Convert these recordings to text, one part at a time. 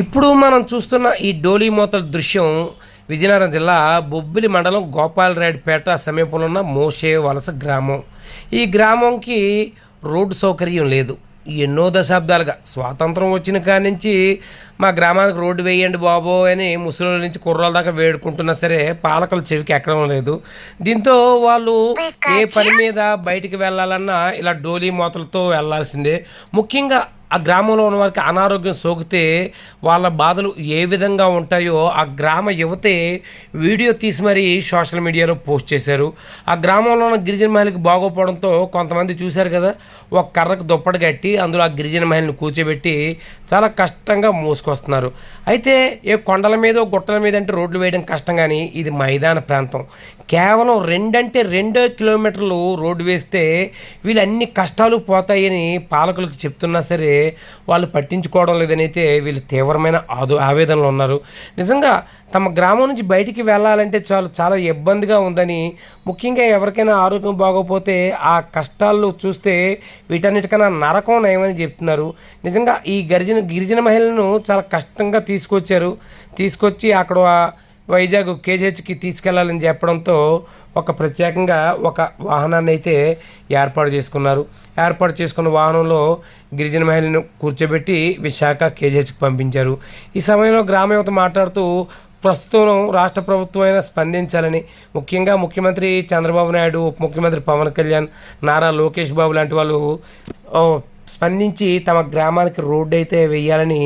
ఇప్పుడు మనం చూస్తున్న ఈ డోలీ మూతల దృశ్యం విజయనగరం జిల్లా బొబ్బిలి మండలం గోపాలరాయుడుపేట సమీపంలో ఉన్న మోసే వలస గ్రామం. ఈ గ్రామంకి రోడ్డు సౌకర్యం లేదు. ఎన్నో దశాబ్దాలుగా స్వాతంత్రం వచ్చిన కాడి నుంచి మా గ్రామానికి రోడ్డు వేయండి బాబో అని ముసలి నుంచి కుర్రాల దాకా వేడుకుంటున్నా సరే పాలకులు చెవికి ఎక్కడం లేదు. దీంతో వాళ్ళు ఏ పని మీద బయటికి వెళ్ళాలన్నా ఇలా డోలీ మోతలతో వెళ్ళాల్సిందే. ముఖ్యంగా ఆ గ్రామంలో ఉన్న వారికి అనారోగ్యం సోకితే వాళ్ళ బాధలు ఏ విధంగా ఉంటాయో ఆ గ్రామ యువతే వీడియో తీసి మరీ సోషల్ మీడియాలో పోస్ట్ చేశారు. ఆ గ్రామంలో ఉన్న గిరిజన మహిళకి బాగోపోవడంతో కొంతమంది చూశారు కదా ఒక కర్రకు దుప్పటి కట్టి అందులో ఆ గిరిజన మహిళని కూర్చోబెట్టి చాలా కష్టంగా మోసుకొస్తున్నారు. అయితే ఏ కొండల మీద గుట్టల మీద అంటే రోడ్లు వేయడం కష్టం కానీ ఇది మైదాన ప్రాంతం. కేవలం రెండంటే రెండో కిలోమీటర్లు రోడ్డు వేస్తే వీళ్ళు అన్ని కష్టాలు పోతాయని పాలకులకు చెప్తున్నా సరే వాళ్ళు పట్టించుకోవడం లేదని అయితే వీళ్ళు తీవ్రమైన ఆదు ఆవేదనలో ఉన్నారు. నిజంగా తమ గ్రామం నుంచి బయటికి వెళ్ళాలంటే చాలు చాలా ఇబ్బందిగా ఉందని ముఖ్యంగా ఎవరికైనా ఆరోగ్యం బాగోపోతే ఆ కష్టాలు చూస్తే వీటన్నిటికన్నా నరకం నయమని చెప్తున్నారు. నిజంగా ఈ గరిజన గిరిజన మహిళలను చాలా కష్టంగా తీసుకొచ్చారు. తీసుకొచ్చి అక్కడ వైజాగ్ కేజీహెచ్కి తీసుకెళ్ళాలని చెప్పడంతో ఒక ప్రత్యేకంగా ఒక వాహనాన్ని అయితే ఏర్పాటు చేసుకున్నారు. ఏర్పాటు చేసుకున్న వాహనంలో గిరిజన మహిళను కూర్చోబెట్టి విశాఖ కేజీహెచ్కి పంపించారు. ఈ సమయంలో గ్రామ యువత మాట్లాడుతూ ప్రస్తుతం రాష్ట్ర ప్రభుత్వం అయినా స్పందించాలని ముఖ్యంగా ముఖ్యమంత్రి చంద్రబాబు నాయుడు ఉప ముఖ్యమంత్రి పవన్ కళ్యాణ్ నారా లోకేష్ బాబు లాంటి వాళ్ళు స్పందించి తమ గ్రామానికి రోడ్డు అయితే వేయాలని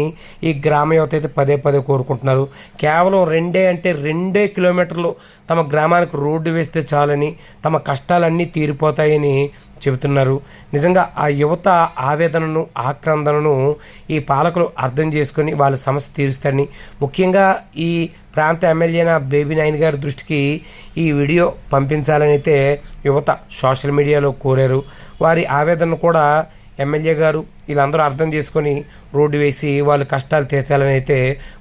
ఈ గ్రామ యువత అయితే పదే పదే కోరుకుంటున్నారు. కేవలం రెండే అంటే రెండే కిలోమీటర్లు తమ గ్రామానికి రోడ్డు వేస్తే చాలని తమ కష్టాలన్నీ తీరిపోతాయని చెబుతున్నారు. నిజంగా ఆ యువత ఆవేదనను ఆక్రందనను ఈ పాలకులు అర్థం చేసుకొని వాళ్ళ సమస్య తీరుస్తారని ముఖ్యంగా ఈ ప్రాంత ఎమ్మెల్యేన బేబీ నాయన్ గారి దృష్టికి ఈ వీడియో పంపించాలని అయితే యువత సోషల్ మీడియాలో కోరారు. వారి ఆవేదన కూడా ఎమ్మెల్యే గారు వీళ్ళందరూ అర్థం చేసుకొని రోడ్డు వేసి వాళ్ళు కష్టాలు తీర్చాలని అయితే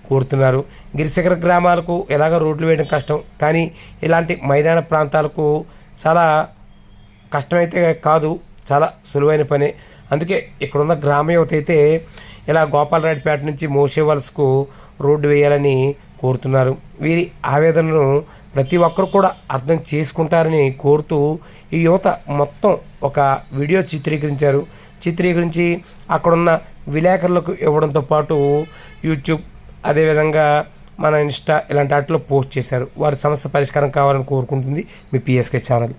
కోరుతున్నారు. గిరిశిఖర గ్రామాలకు ఎలాగ రోడ్లు వేయడం కష్టం. కానీ ఇలాంటి మైదాన ప్రాంతాలకు చాలా కష్టమైతే కాదు చాలా సులువైన పని. అందుకే ఇక్కడున్న గ్రామ యువత అయితే ఇలా గోపాలరాయుడుపేట నుంచి మోసే రోడ్డు వేయాలని కోరుతున్నారు. వీరి ఆవేదనను ప్రతి ఒక్కరు కూడా అర్థం చేసుకుంటారని కోరుతూ ఈ యువత మొత్తం ఒక వీడియో చిత్రీకరించారు. చిత్రీకరించి అక్కడున్న విలేకరులకు ఇవ్వడంతో పాటు యూట్యూబ్ అదేవిధంగా మన ఇన్స్టా ఇలాంటి వాటిలో పోస్ట్ చేశారు. వారి సమస్య పరిష్కారం కావాలని కోరుకుంటుంది మీ పిఎస్కే ఛానల్.